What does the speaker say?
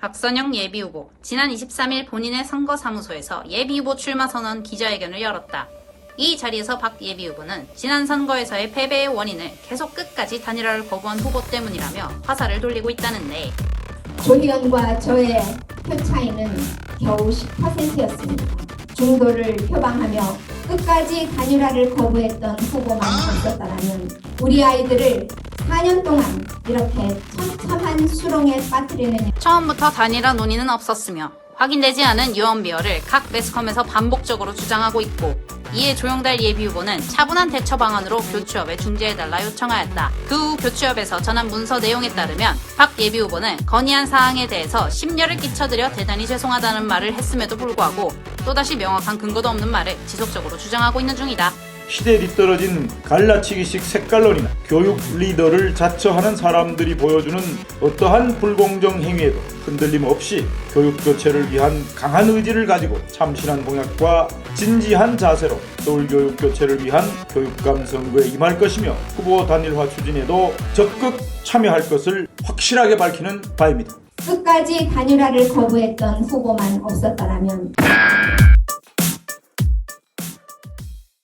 박선영 예비후보 지난 23일 본인의 선거사무소에서 예비후보 출마 선언 기자회견을 열었다. 이 자리에서 박 예비후보는 지난 선거에서의 패배의 원인을 계속 끝까지 단일화를 거부한 후보 때문이라며 화살을 돌리고 있다는데 조희연과 저의 표 차이는 겨우 10%였습니다. 중도를 표방하며 끝까지 단일화를 거부했던 후보만 없었다면 우리 아이들을 4년 동안 이렇게 처 참한 수렁에 빠뜨리는 처음부터 단일화 논의는 없었으며 확인되지 않은 유언비어를 각 매스컴에서 반복적으로 주장하고 있고 이에 조영달 예비 후보는 차분한 대처 방안으로 교취업에 중재해달라 요청하였다. 그 후 교취업에서 전한 문서 내용에 따르면 박 예비 후보는 건의한 사항에 대해서 심려를 끼쳐드려 대단히 죄송하다는 말을 했음에도 불구하고 또다시 명확한 근거도 없는 말을 지속적으로 주장하고 있는 중이다. 시대에 뒤떨어진 갈라치기식 색깔론이나 교육 리더를 자처하는 사람들이 보여주는 어떠한 불공정 행위에도 흔들림 없이 교육 교체를 위한 강한 의지를 가지고 참신한 공약과 진지한 자세로 서울 교육 교체를 위한 교육감 선거에 임할 것이며 후보 단일화 추진에도 적극 참여할 것을 확실하게 밝히는 바입니다. 끝까지 단일화를 거부했던 후보만 없었다면